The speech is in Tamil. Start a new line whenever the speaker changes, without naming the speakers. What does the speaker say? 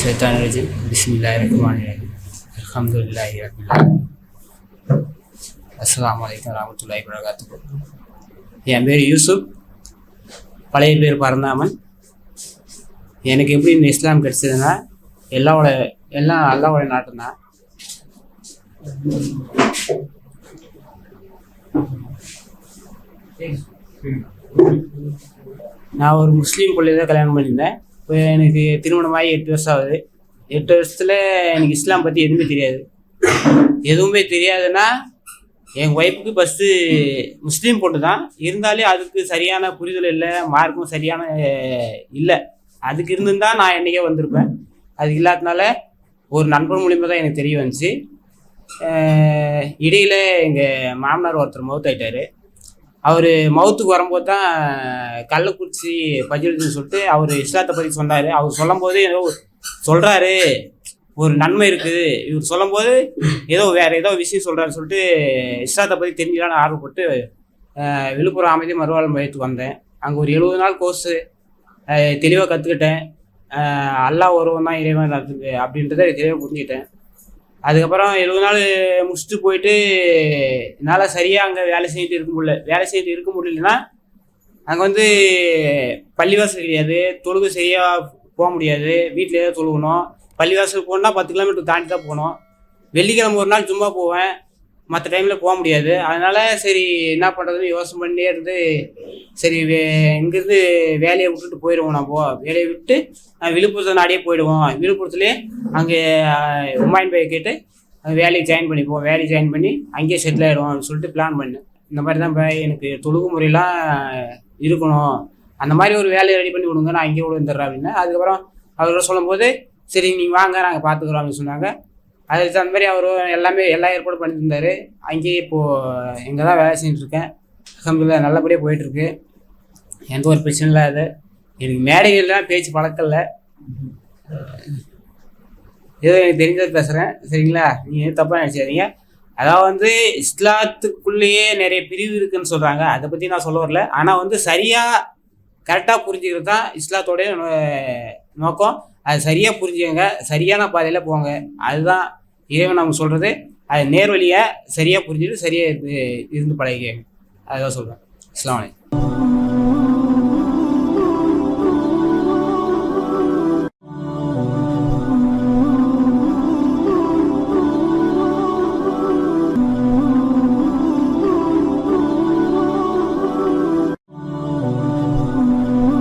শৈতান রাজিম বিসমিল্লাহ রহমান রাহিম আলহামদুলিল্লাহ রাবিল ইউসুফ பழைய பேர் பரந்தாமன். எனக்கு எப்படி இந்த இஸ்லாம் கிடைச்சதுன்னா எல்லாவோட எல்லாம் அல்லாவோட நாட்டம் தான் நான் ஒரு முஸ்லீம் பிள்ளைய தான் கல்யாணம் பண்ணியிருந்தேன். இப்போ எனக்கு திருமணமாகி எட்டு வருஷம் ஆகுது. எட்டு வருஷத்தில் எனக்கு இஸ்லாம் பற்றி எதுவுமே தெரியாது. எதுவுமே தெரியாதுன்னா என் ஒய்ஃபுக்கு ஃபஸ்ட்டு முஸ்லீம் பொண்ணு தான். இருந்தாலே அதுக்கு சரியான புரிதல் இல்லை மார்க்கும் சரியான இல்லை. அதுக்கு இருந்திருந்தா நான் என்னைக்கே வந்திருப்பேன். அது இல்லாதனால ஒரு நண்பர் மூலியமாக தான் எனக்கு தெரிய வந்துச்சு. இடையில் எங்கள் மாமனார் ஒருத்தர் மவுத்தாயிட்டாரு. அவர் மவுத்துக்கு வரும்போது தான் கள்ளக்குறிச்சி பஜ்ரத்துன்னு சொல்லிட்டு அவர் இஸ்லாத்தை பற்றி சொன்னார். அவர் சொல்லும்போது ஏதோ சொல்கிறாரு ஒரு நன்மை இருக்குது. இவர் சொல்லும்போது ஏதோ வேற ஏதோ விஷயம் சொல்கிறாரு சொல்லிட்டு இஸ்ராத்தை பற்றி தெரிஞ்சுக்கலான்னு ஆர்வப்பட்டு விழுப்புரம் அமைதி மறுவாழ் மையத்துக்கு வந்தேன். அங்கே ஒரு எழுபது நாள் கோர்ஸு தெளிவாக கற்றுக்கிட்டேன் அல்லா ஒருவன் தான் இறைவன் அதுக்கு அப்படின்றத தெளிவாக புரிஞ்சுக்கிட்டேன். அதுக்கப்புறம் எழுபது நாள் முடிச்சுட்டு போயிட்டு என்னால் சரியாக அங்கே வேலை செஞ்சுட்டு இருக்க முடியல. வேலை செஞ்சுட்டு இருக்க முடியலன்னா அங்கே வந்து பள்ளிவாசல் கிடையாது. தொழுகு சரியாக போக முடியாது. வீட்டில் ஏதோ தொழுகணும். பள்ளிவாசல் போனால் பத்து கிலோமீட்டர் தாண்டி தான் போகணும். வெள்ளிக்கிழமை ஒரு நாள் சும்மா போவேன். மற்ற டைமில் போக முடியாது. அதனால் சரி என்ன பண்ணுறதுன்னு யோசனை பண்ணியே இருந்து சரி வே இங்கேருந்து வேலையை விட்டுட்டு போயிடுவோம் நம்ம. வேலையை விட்டு விழுப்புரத்தை நாடியே போயிடுவோம். விழுப்புரத்துலேயே அங்கே உமாயின் பையை கேட்டு அஹ், வேலையை ஜாயின் பண்ணிப்போம் வேலையை ஜாயின் பண்ணி அங்கேயே செட்டில் ஆகிடுவோம் சொல்லிட்டு பிளான் பண்ணேன். இந்த மாதிரி தான் பா எனக்கு தொழுகு முறையெல்லாம் இருக்கணும். அந்த மாதிரி ஒரு வேலையை ரெடி பண்ணி கொடுங்க நான் அங்கேயே கூட வந்துடுறேன் அப்படின்னு. அதுக்கப்புறம் அவர் சொல்லும்போது சரி நீங்கள் வாங்க நாங்கள் பார்த்துக்குறோம் அப்படின்னு சொன்னாங்க. அதுக்கு தகுந்த மாதிரி அவர் எல்லாமே எல்லா ஏற்பாடும் பண்ணியிருந்தார். இருந்தார் அங்கேயே இப்போது எங்கே தான் வேலை செஞ்சுட்ருக்கேன் இருக்கேன் நல்லபடியாக போயிட்டுருக்கு. எந்த ஒரு பிரச்சனை அது எனக்கு மேடைகள்லாம் பேச்சு பழக்கம் இல்லை ஏதோ எனக்கு தெரிஞ்சது பேசுகிறேன் சரிங்களா? நீங்கள் தப்பாக நினச்சிடாதீங்க. அதாவது வந்து இஸ்லாத்துக்குள்ளேயே நிறைய பிரிவு இருக்குன்னு சொல்கிறாங்க அதை பற்றி நான் சொல்ல வரல. ஆனால் வந்து சரியாக கரெக்டாக புரிஞ்சுக்கிறது தான் இஸ்லாத்தோடைய நோக்கம். அது சரியாக புரிஞ்சுக்கோங்க சரியான பாதையில் போங்க. அதுதான் இறைவன் நம்ம சொல்கிறது அது நேர்வழியை சரியாக புரிஞ்சுட்டு சரியாக இருந்து இருந்து பழகிக்கங்க. அதுதான் சொல்கிறேன் அஸ்லாம் வலைக்கம்